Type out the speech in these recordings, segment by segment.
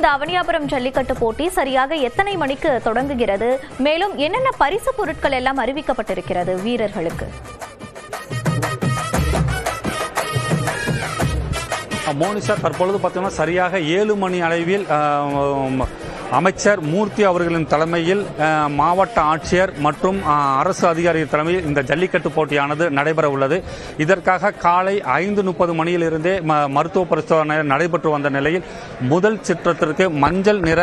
இந்த அவனியாபுரம் ஜல்லிக்கட்டு போட்டி சரியாக எத்தனை மணிக்கு தொடங்குகிறது? மேலும் என்னென்ன பரிசு பொருட்கள் எல்லாம் அறிவிக்கப்பட்டிருக்கிறது வீரர்களுக்கு? மோனிஷா தற்பொழுது பார்த்தீங்கன்னா சரியாக ஏழு மணி அளவில் அமைச்சர் மூர்த்தி அவர்களின் தலைமையில் மாவட்ட ஆட்சியர் மற்றும் அரசு அதிகாரிகள் தலைமையில் இந்த ஜல்லிக்கட்டு போட்டியானது நடைபெற உள்ளது. இதற்காக காலை ஐந்து முப்பது மணியிலிருந்தே ம- மருத்துவ பரிசோதனை நடைபெற்று வந்த நிலையில் முதல் சிற்றத்திற்கு மஞ்சள் நிற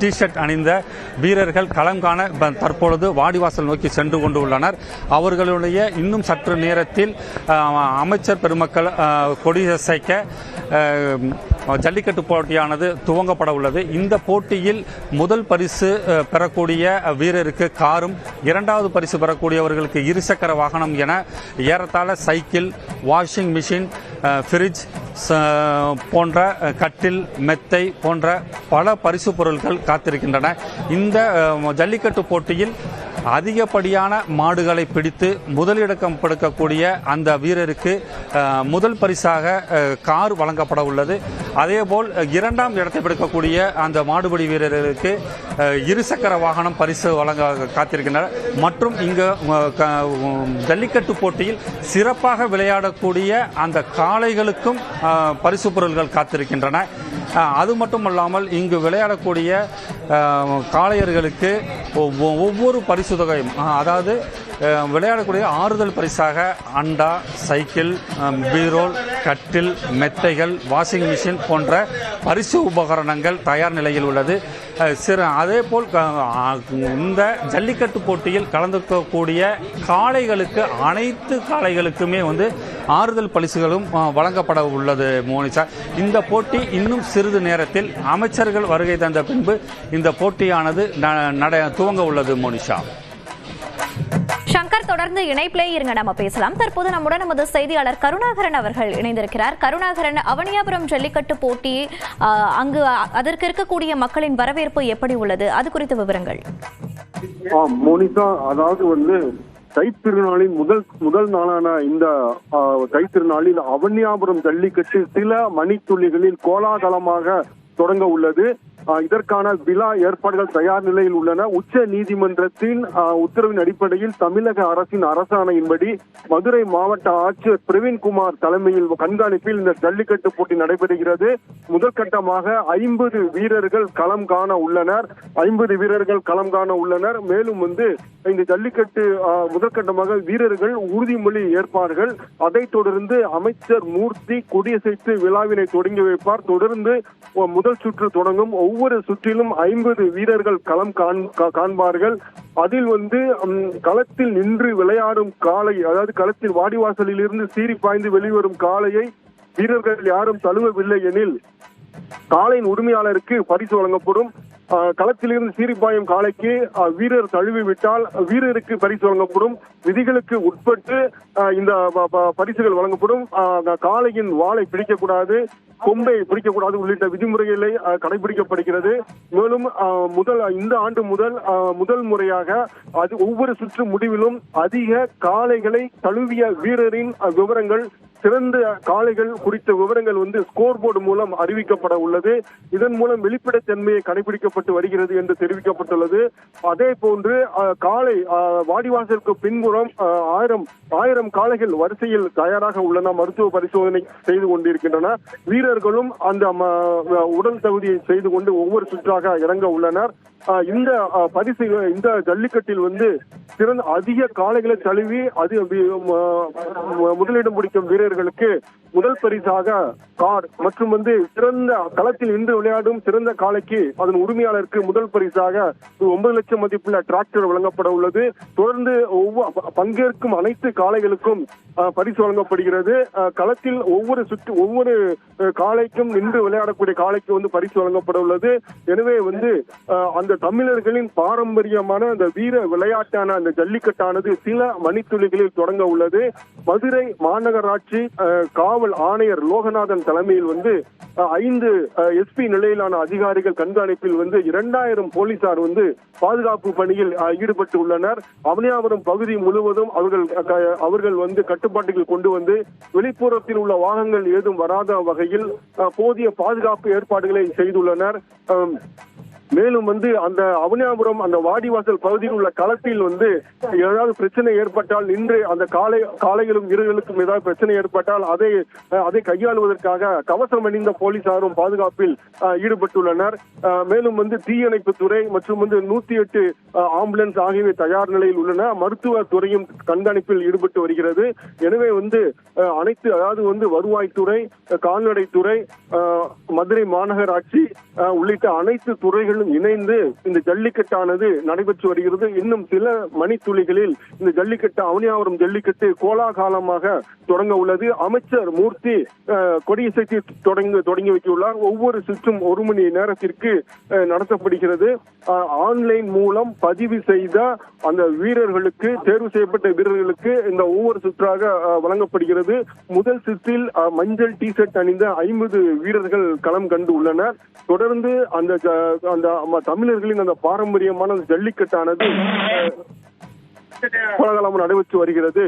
டிஷர்ட் அணிந்த வீரர்கள் களம் காண ப- தற்பொழுது வாடிவாசல் நோக்கி சென்று கொண்டுள்ளனர். அவர்களுடைய இன்னும் சற்று நேரத்தில் அமைச்சர் பெருமக்கள் ஆஹ், கொடியசைக்க ஜல்லிக்கட்டு போட்டியானது துவங்கப்பட உள்ளது. இந்த போட்டியில் முதல் பரிசு பெறக்கூடிய வீரருக்கு காரும் இரண்டாவது பரிசு பெறக்கூடியவர்களுக்கு இருசக்கர வாகனம் என ஏறத்தாழ சைக்கிள் வாஷிங் மிஷின் ஃப்ரிட்ஜ் போன்ற கட்டில் மெத்தை போன்ற பல பரிசு பொருட்கள் காத்திருக்கின்றன. இந்த ஜல்லிக்கட்டு போட்டியில் அதிகப்படியான மாடுகளை பிடித்து முதலிடக்கம் படுக்கக்கூடிய அந்த வீரருக்கு முதல் பரிசாக கார் வழங்கப்பட உள்ளது. அதேபோல் இரண்டாம் இடத்தை பிடிக்கக்கூடிய அந்த மாடுபிடி வீரர்களுக்கு இருசக்கர வாகனம் பரிசு வழங்க காத்திருக்கின்றனர். மற்றும் இங்கு ஜல்லிக்கட்டு போட்டியில் சிறப்பாக விளையாடக்கூடிய அந்த காளைகளுக்கும் பரிசு பொருள்கள் காத்திருக்கின்றன. அது அது மட்டுமல்லாமல் இங்கு விளையாடக்கூடிய காளையர்களுக்கு ஒவ்வொ- ஒவ்வொரு பரிசு தொகையும் அதாவது விளையாடக்கூடிய ஆறுதல் பரிசாக அண்டா சைக்கிள் பீரோல் கட்டில் மெத்தைகள் வாஷிங் மிஷின் போன்ற பரிசு உபகரணங்கள் தயார் நிலையில் உள்ளது. சிறு அதே போல் இந்த ஜல்லிக்கட்டு போட்டியில் கலந்துக்கக்கூடிய காளைகளுக்கு அனைத்து காளைகளுக்குமே வந்து ஆறுதல் பரிசுகளும் வழங்கப்பட உள்ளது மோனிஷா இந்த போட்டி இன்னும் சிறிது நேரத்தில் அமைச்சர்கள் வருகை தந்த பின்பு இந்த போட்டியானது நட துவங்க உள்ளது மோனிஷா சங்கர் தொடர்ந்து இணைப்பிலே இருங்க நம்ம பேசலாம். தற்போது நம்முடன் நமது செய்தியாளர் கருணாகரன் அவர்கள் இணைந்திருக்கிறார். கருணாகரன் அவனியாபுரம் ஜல்லிக்கட்டு போட்டி அங்கு அதற்கு இருக்கக்கூடிய மக்களின் வரவேற்பு எப்படி உள்ளது? அது குறித்த விவரங்கள். ஆ, மோனிகா அதாவது வந்து தைத்திருநாளின் முதல் முதல் நாளான இந்த தைத்திருநாளில் அவனியாபுரம் ஜல்லிக்கட்டு சில மணித்துளிகளில் கோலாகலமாக தொடங்க உள்ளது. இதற்கான விழா ஏற்பாடுகள் தயார் நிலையில் உள்ளன. உச்ச நீதிமன்றத்தின் உத்தரவின் அடிப்படையில் தமிழக அரசின் அரசாணையின்படி மதுரை மாவட்ட ஆட்சியர் பிரவீன்குமார் தலைமையில் கண்காணிப்பில் இந்த ஜல்லிக்கட்டு போட்டி நடைபெறுகிறது. முதற்கட்டமாக ஐம்பது வீரர்கள் களம் காண உள்ளனர். ஐம்பது வீரர்கள் களம் காண உள்ளனர். மேலும் வந்து இந்த ஜல்லிக்கட்டு முதற்கட்டமாக வீரர்கள் உறுதிமொழி ஏற்பார்கள். அதைத் தொடர்ந்து அமைச்சர் மூர்த்தி கொடியசைத்து விழாவினை தொடங்கி வைப்பார். தொடர்ந்து முதல் சுற்று தொடங்கும். ஒவ்வொரு சுற்றிலும் ஐம்பது வீரர்கள் களம் காண்- கா- காண்பார்கள். அதில் வந்து களத்தில் நின்று விளையாடும் காளை அதாவது களத்தில் வாடிவாசலில் இருந்து சீறி பாய்ந்து வெளிவரும் காளையை வீரர்கள் யாரும் தழுவவில்லை எனில் காளையின் உரிமையாளருக்கு பரிசு வழங்கப்படும். களத்திலிருந்து சீரிப்பாயும் காளைக்கு வீரர் தழுவி விட்டால் வீரருக்கு பரிசு வழங்கப்படும். விதிகளுக்கு உட்பட்டு இந்த பரிசுகள் வழங்கப்படும். காளையின் வாளை பிடிக்கக்கூடாது. கொம்பை பிடிக்கக்கூடாது உள்ளிட்ட விதிமுறைகளை கடைபிடிக்கப்படுகிறது. மேலும் முதல் இந்த ஆண்டு முதல் முதல் முறையாக அது ஒவ்வொரு சுற்று முடிவிலும் அதிக காளைகளை தழுவிய வீரரின் விவரங்கள் சிறந்த காளைகள் குறித்த விவரங்கள் வந்து ஸ்கோர் போர்டு மூலம் அறிவிக்கப்பட உள்ளது. இதன் மூலம் வெளிப்படைத்தன்மையை கடைபிடிக்கப்பட்டு வருகிறது என்று தெரிவிக்கப்பட்டுள்ளது. அதே போன்று காளை வாடிவாசலுக்கு பின்புறம் ஆயிரம் ஆயிரம் காளைகள் வரிசையில் தயாராக உள்ளன. மருத்துவ பரிசோதனை செய்து கொண்டிருக்கின்றன. வீரர்களும் அந்த உடல் தகுதியை செய்து கொண்டு ஒவ்வொரு சுற்றாக இறங்க உள்ளனர். இந்த பரிசு இந்த ஜல்லிக்கட்டில் வந்து சிறந்த அதிக காளைகளை தழுவி அது முதலிடம் பிடிக்கும் வீரர்களுக்கு முதல் பரிசாக கார் மற்றும் வந்து சிறந்த களத்தில் நின்று விளையாடும் சிறந்த காளைக்கு அதன் உரிமையாளருக்கு முதல் பரிசாக ஒன்பது லட்சம் மதிப்புள்ள டிராக்டர் வழங்கப்பட உள்ளது. தொடர்ந்து ஒவ்வொரு பங்கேற்கும் அனைத்து காளைகளுக்கும் பரிசு வழங்கப்படுகிறது. களத்தில் ஒவ்வொரு சுற்று ஒவ்வொரு காளைக்கும் நின்று விளையாடக்கூடிய காளைக்கு வந்து பரிசு வழங்கப்பட உள்ளது. எனவே வந்து அந்த தமிழர்களின் பாரம்பரியமான அந்த வீர விளையாட்டான அந்த ஜல்லிக்கட்டானது சில மணித்துளிகளில் தொடங்க உள்ளது. மதுரை மாநகராட்சி காவல் ஆணையர் லோகநாதன் தலைமையில் வந்து ஐந்து எஸ்பி நிலையிலான அதிகாரிகள் கண்காணிப்பில் வந்து இரண்டாயிரம் போலீசார் வந்து பாதுகாப்பு பணியில் ஈடுபட்டு உள்ளனர். அவனியாபுரம் பகுதி முழுவதும் அவர்கள் அவர்கள் வந்து கட்டுப்பாட்டுகள் கொண்டு வந்து வெளிப்புறத்தில் உள்ள வாகனங்கள் ஏதும் வராத வகையில் போதிய பாதுகாப்பு ஏற்பாடுகளை செய்துள்ளனர். மேலும் வந்து அந்த அவனியாபுரம் அந்த வாடிவாசல் பகுதியில் உள்ள களத்தில் வந்து ஏதாவது பிரச்சனை ஏற்பட்டால் நின்று அந்த காலை காலைகளும் இரவுகளுக்கும் ஏதாவது பிரச்சனை ஏற்பட்டால் அதை அதை கையாளுவதற்காக கவசம் அணிந்த போலீசாரும் பாதுகாப்பில் அஹ், ஈடுபட்டுள்ளனர். மேலும் வந்து தீயணைப்பு துறை மற்றும் வந்து நூத்தி எட்டு ஆம்புலன்ஸ் ஆகியவை தயார் நிலையில் உள்ளன. மருத்துவ துறையும் கண்காணிப்பில் ஈடுபட்டு வருகிறது. எனவே வந்து அனைத்து அதாவது வந்து வருவாய்த்துறை கால்நடைத்துறை மதுரை மாநகராட்சி அஹ், உள்ளிட்ட அனைத்து துறைகளும் இணைந்து இந்த ஜல்லிக்கட்டானது நடைபெற்று வருகிறது. இன்னும் சில மணித்துளிகளில் இந்த ஜல்லிக்கட்டு அவனியாவரம் ஜல்லிக்கட்டு கோலாகாலமாக தொடங்க உள்ளது. அமைச்சர் மூர்த்தி அஹ், கொடியசைத்து தொடங்கி தொடங்கி வைத்துள்ளார். ஒவ்வொரு சுற்றும் ஒரு மணி நேரத்திற்கு நடத்தப்படுகிறது. ஆன்லைன் மூலம் பதிவு செய்த அந்த வீரர்களுக்கு தேர்வு செய்யப்பட்ட வீரர்களுக்கு இந்த ஒவ்வொரு சுற்றாக வழங்கப்படுகிறது. முதல் சுற்றில் மஞ்சள் டி ஷர்ட் அணிந்த ஐம்பது வீரர்கள் களம் கண்டு உள்ளனர். தொடர்ந்து அந்த அந்த தமிழர்களின் அந்த பாரம்பரியமான ஜல்லிக்கட்டானது கோலாகலமாக நடைபெற்று வருகிறது.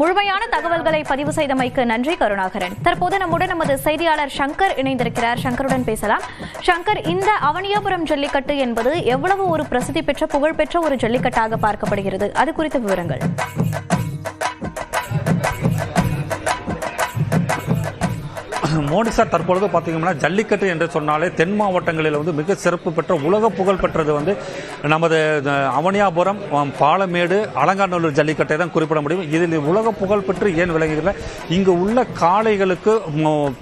முழுமையான தகவல்களை பதிவு செய்தமைக்கு நன்றி கருணாகரன். தற்போது நம்முடன் நமது செய்தியாளர் சங்கர் இணைந்திருக்கிறார். சங்கருடன் பேசலாம். சங்கர் இந்த அவனியாபுரம் ஜல்லிக்கட்டு என்பது எவ்வளவு ஒரு பிரசித்தி பெற்ற புகழ்பெற்ற ஒரு ஜல்லிக்கட்டாக பார்க்கப்படுகிறது? அது குறித்த விவரங்கள். மோடி தற்பொழுது பார்த்தீங்கன்னா ஜல்லிக்கட்டு என்று சொன்னாலே தென் மாவட்டங்களில் வந்து மிக சிறப்பு பெற்ற உலக புகழ் பெற்றது வந்து நமது அவனியாபுரம் பாலமேடு அலங்காநல்லூர் ஜல்லிக்கட்டை தான் குறிப்பிட முடியும். இதில் உலக புகழ் பெற்று ஏன் விளங்குகிறது இங்கு உள்ள காளைகளுக்கு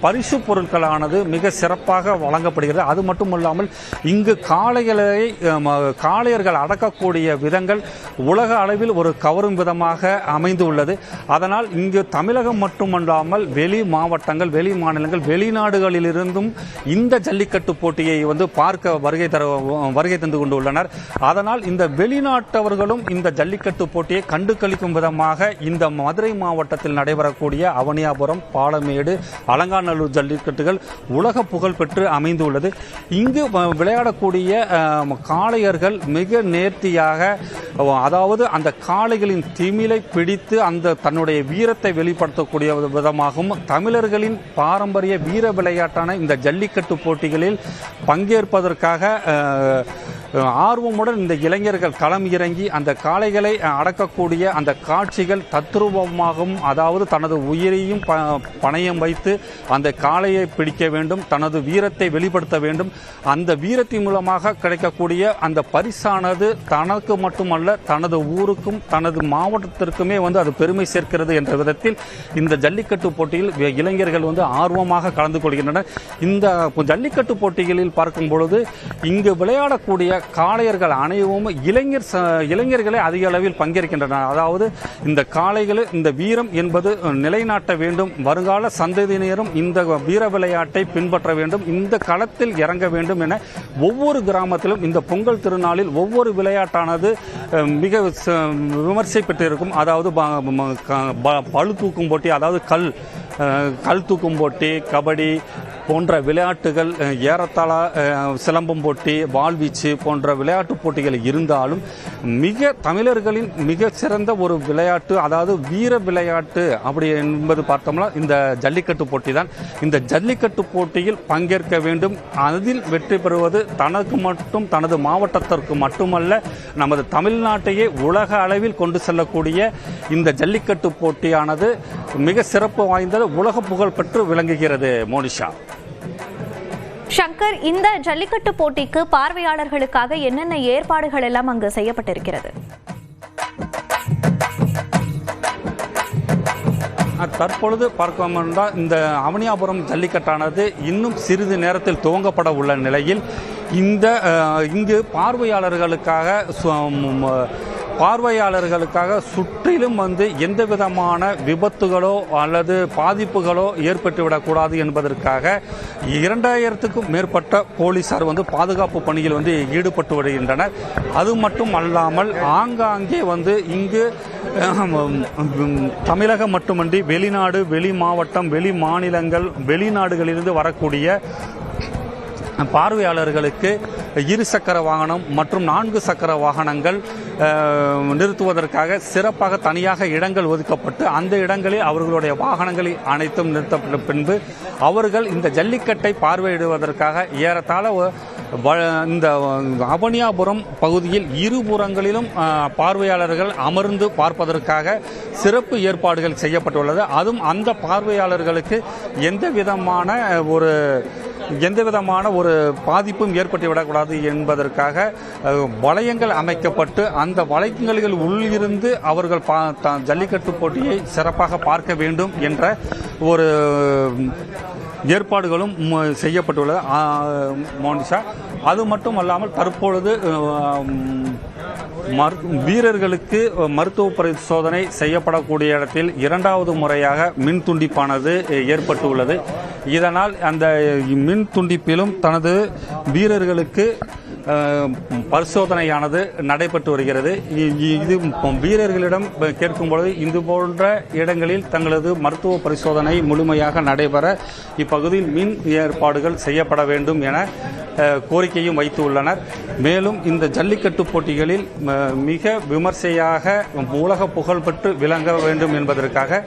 பரிசு பொருட்களானது மிக சிறப்பாக வழங்கப்படுகிறது. அது மட்டும் இல்லாமல் இங்கு காளைகளை காளையர்கள் அடக்கக்கூடிய விதங்கள் உலக அளவில் ஒரு கவரும் விதமாக அமைந்து உள்ளது அதனால் இங்கு தமிழகம் மட்டுமல்லாமல் வெளி மாவட்டங்கள் வெளி மாநில மாநிலங்கள் வெளிநாடுகளிலிருந்தும் இந்த ஜல்லிக்கட்டு போட்டியை வந்து பார்க்க வருகை தர வருகை தந்து கொண்டு உள்ளனர் அதனால் இந்த வெளிநாட்டவர்களும் இந்த ஜல்லிக்கட்டு போட்டியை கண்டு கழிக்கும் விதமாக இந்த மதுரை மாவட்டத்தில் நடைபெறக்கூடிய அவனியாபுரம் பாலமேடு அலங்காநல்லூர் ஜல்லிக்கட்டுகள் உலக புகழ் பெற்று அமைந்துள்ளது. இங்கு விளையாடக்கூடிய காளையர்கள் மிக நேர்த்தியாக அதாவது அந்த காளைகளின் திமிலை பிடித்து அந்த தன்னுடைய வீரத்தை வெளிப்படுத்தக்கூடிய விதமாகவும் தமிழர்களின் பாரம்பரிய வீர விளையாட்டான இந்த ஜல்லிக்கட்டு போட்டிகளில் பங்கேற்பதற்காக ஆர்வமுடன் இந்த இளைஞர்கள் களம் இறங்கி அந்த காளைகளை அடக்கக்கூடிய அந்த காட்சிகள் தத்ரூபமாகவும் அதாவது தனது உயிரையும் ப- பணயம் வைத்து அந்த காளையை பிடிக்க வேண்டும் தனது வீரத்தை வெளிப்படுத்த வேண்டும். அந்த வீரத்தின் மூலமாக கிடைக்கக்கூடிய அந்த பரிசானது தனக்கு மட்டுமல்ல தனது ஊருக்கும் தனது மாவட்டத்திற்குமே வந்து அது பெருமை சேர்க்கிறது என்ற விதத்தில் இந்த ஜல்லிக்கட்டு போட்டியில் இளைஞர்கள் வந்து ஆர்வமாக கலந்து கொள்கின்றனர். இந்த ஜல்லிக்கட்டு போட்டிகளில் பார்க்கும் பொழுது இங்கு விளையாடக்கூடிய காளையர்கள் அனைவரும் இளைஞர் ச- இளைஞர்களே அதிக அளவில் பங்கேற்கின்றனர். அதாவது இந்த காளைகள் இந்த வீரம் என்பது நிலைநாட்ட வேண்டும். வருங்கால சந்ததியினரும் இந்த வீர விளையாட்டை பின்பற்ற வேண்டும். இந்த களத்தில் இறங்க வேண்டும் என ஒவ்வொரு கிராமத்திலும் இந்த பொங்கல் திருநாளில் ஒவ்வொரு விளையாட்டானது மிக ச- விமர்சை பெற்றிருக்கும். அதாவது பளு தூக்கும் போட்டி அதாவது கல் கல் தூக்கும் போட்டி கபடி போன்ற விளையாட்டுகள் ஏறத்தாழ சிலம்பம் போட்டி வாள்வீச்சு போன்ற விளையாட்டு போட்டிகள் இருந்தாலும் மிக தமிழர்களின் மிக சிறந்த ஒரு விளையாட்டு அதாவது வீர விளையாட்டு அப்படி என்பது பார்த்தோம்னா இந்த ஜல்லிக்கட்டு போட்டி தான். இந்த ஜல்லிக்கட்டு போட்டியில் பங்கேற்க வேண்டும். அதில் வெற்றி பெறுவது தனக்கு மட்டும் தனது மாவட்டத்திற்கு மட்டுமல்ல நமது தமிழ்நாட்டையே உலக அளவில் கொண்டு செல்லக்கூடிய இந்த ஜல்லிக்கட்டு போட்டியானது மிக சிறப்பு வாய்ந்தது உலக புகழ் பெற்று விளங்குகிறது மோனிஷா. சங்கர் இந்த ஜல்லிக்கட்டு போட்டிக்கு பார்வையாளர்களுக்காக என்னென்ன ஏற்பாடுகள் எல்லாம் அங்கு செய்யப்பட்டிருக்கிறது? தற்பொழுது பார்க்கலாம் என்றால் இந்த அவனியாபுரம் ஜல்லிக்கட்டானது இன்னும் சிறிது நேரத்தில் துவங்கப்பட உள்ள நிலையில் இந்த இங்கு பார்வையாளர்களுக்காக பார்வையாளர்களுக்காக சுற்றிலும் வந்து எந்த விதமான விபத்துகளோ அல்லது பாதிப்புகளோ ஏற்பட்டுவிடக்கூடாது என்பதற்காக இரண்டாயிரத்துக்கும் மேற்பட்ட போலீசார் வந்து பாதுகாப்பு பணியில் வந்து ஈடுபட்டு வருகின்றனர். அது மட்டும் அல்லாமல் ஆங்காங்கே வந்து இங்கு தமிழகம் மட்டுமன்றி வெளிநாடு வெளி மாவட்டம் வெளி மாநிலங்கள் வெளிநாடுகளிலிருந்து வரக்கூடிய பார்வையாளர்களுக்கு இருசக்கர வாகனம் மற்றும் நான்கு சக்கர வாகனங்கள் நிறுத்துவதற்காக சிறப்பாக தனியாக இடங்கள் ஒதுக்கப்பட்டு அந்த இடங்களில் அவர்களுடைய வாகனங்களை அனைத்தும் நிறுத்தப்பட்ட பின்பு அவர்கள் இந்த ஜல்லிக்கட்டை பார்வையிடுவதற்காக ஏறத்தாழ இந்த அவனியாபுரம் பகுதியில் இருபுறங்களிலும் பார்வையாளர்கள் அமர்ந்து பார்ப்பதற்காக சிறப்பு ஏற்பாடுகள் செய்யப்பட்டுள்ளது. அதுவும் அந்த பார்வையாளர்களுக்கு எந்த விதமான ஒரு எந்த விதமான ஒரு பாதிப்பும் ஏற்பட்டு விடக்கூடாது என்பதற்காக வளையங்கள் அமைக்கப்பட்டு அந்த வளையங்களில் உள்ளிருந்து அவர்கள் பா- ஜல்லிக்கட்டு போட்டியை சிறப்பாக பார்க்க வேண்டும் என்ற ஒரு ஏற்பாடுகளும் செய்யப்பட்டுள்ளது. மோனிஷா. அது மட்டும் அல்லாமல் தற்பொழுது வீரர்களுக்கு மருத்துவ பரிசோதனை செய்யப்படக்கூடிய இடத்தில் இரண்டாவது முறையாக மின் துண்டிப்பானது ஏற்பட்டுள்ளது. இதனால் அந்த மின் துண்டிப்பிலும் தனது வீரர்களுக்கு பரிசோதனையானது நடைபெற்று வருகிறது. இ- இது வீரர்களிடம் கேட்கும் பொழுது இது போன்ற இடங்களில் தங்களது மருத்துவ பரிசோதனை முழுமையாக நடைபெற இப்பகுதியில் மின் ஏற்பாடுகள் செய்யப்பட வேண்டும் என கோரிக்கையும் வைத்து உள்ளனர். மேலும் இந்த ஜல்லிக்கட்டு போட்டிகளில் மிக விமர்சையாக உலக புகழ்பெற்று விளங்க வேண்டும் என்பதற்காக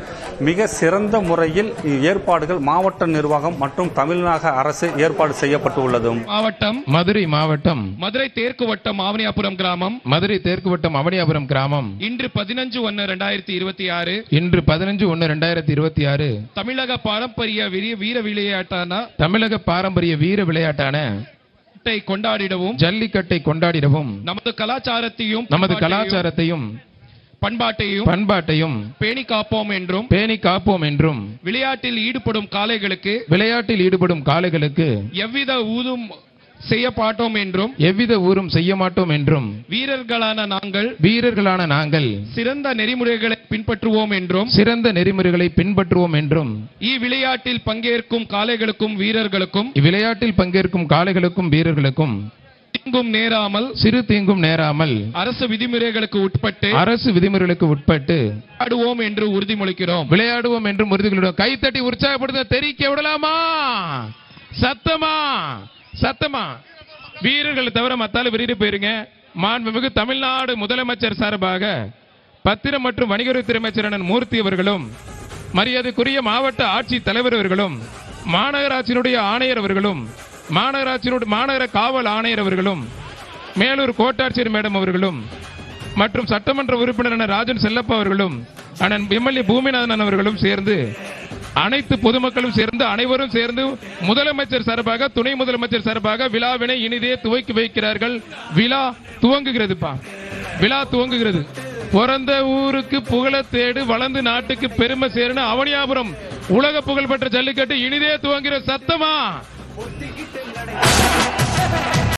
மிக சிறந்த முறையில் ஏற்பாடுகள் மாவட்ட நிர்வாகம் மற்றும் தமிழ்நாடு அரசு ஏற்பாடு செய்யப்பட்டுள்ளது மாவட்டம் மதுரை மாவட்டம் மதுரை தேற்கு வட்டம் ஆவணியாபுரம் கிராமம் மதுரை தெற்கு வட்டம் அவனியாபுரம் கிராமம். இன்று பதினஞ்சு ஒன்னு ரெண்டாயிரத்தி இருபத்தி ஆறு. இன்று பதினஞ்சு ஒன்னு ரெண்டாயிரத்தி இருபத்தி ஆறு. தமிழக பாரம்பரிய வீர விளையாட்டான தமிழக பாரம்பரிய வீர விளையாட்டான த்தை கொண்டாடிடவும் ஜல்லிக்கட்டை கொண்டாடிடவும் நமது கலாச்சாரத்தையும் நமது கலாச்சாரத்தையும் பண்பாட்டையும் பண்பாட்டையும் பேணி காப்போம் என்றும் பேணி காப்போம் என்றும் விளையாட்டில் ஈடுபடும் காளைகளுக்கு விளையாட்டில் ஈடுபடும் காளைகளுக்கு எவ்வித ஊதும் செய்ய மாட்டோம் என்றும் எவ்வித ஊரும் செய்ய மாட்டோம் என்றும் வீரர்களான நாங்கள் வீரர்களான நாங்கள் சிறந்த நெறிமுறைகளை பின்பற்றுவோம் என்றும் சிறந்த நெறிமுறைகளை பின்பற்றுவோம் என்றும் இவ்விளையாட்டில் பங்கேற்கும் காளைகளுக்கும் வீரர்களுக்கும் இவ்விளையாட்டில் பங்கேற்கும் காளைகளுக்கும் வீரர்களுக்கும் தீங்கும் நேராமல் சிறு தீங்கும் நேராமல் அரசு விதிமுறைகளுக்கு உட்பட்டு அரசு விதிமுறைகளுக்கு உட்பட்டு ஆடுவோம் என்று உறுதிமொழிக்கிறோம். விளையாடுவோம் என்று உறுதிகளிடம் கைத்தட்டி உற்சாகப்படுத்த தெரிவிக்க விடலாமா? சத்தமா? சத்தமா? வீரர்கள் தவிர மத்தால வெளியிட்டு போயிருங்க. மாண்புமிகு தமிழ்நாடு முதலமைச்சர் சார்பாக பத்திரம் மற்றும் வணிகத்துறை அமைச்சர் அண்ணன் மூர்த்தி அவர்களும் மரியாதைக்குரிய மாவட்ட ஆட்சி தலைவர் அவர்களும் மாநகராட்சியினுடைய ஆணையர் அவர்களும் மாநகராட்சியினுடைய மாநகர காவல் ஆணையர் அவர்களும் மேலூர் கோட்டாட்சியர் மேடம் அவர்களும் மற்றும் சட்டமன்ற உறுப்பினர் அண்ணன் ராஜன் செல்லப்பா அவர்களும் அண்ணன் எம்எல்ஏ பூமிநாதன் அவர்களும் சேர்ந்து அனைத்து பொதுமக்களும் சேர்ந்து அனைவரும் சேர்ந்து முதலமைச்சர் சார்பாக துணை முதலமைச்சர் சார்பாக விழாவினை இனிதே துவக்கி வைக்கிறார்கள். விழா துவங்குகிறதுப்பா. விழா துவங்குகிறது. பிறந்த ஊருக்கு புகழ தேடு வளர்ந்து நாட்டுக்கு பெருமை சேருன்னு அவனியாபுரம் உலக புகழ்பெற்ற ஜல்லிக்கட்டு இனிதே துவங்குகிற சத்தமா?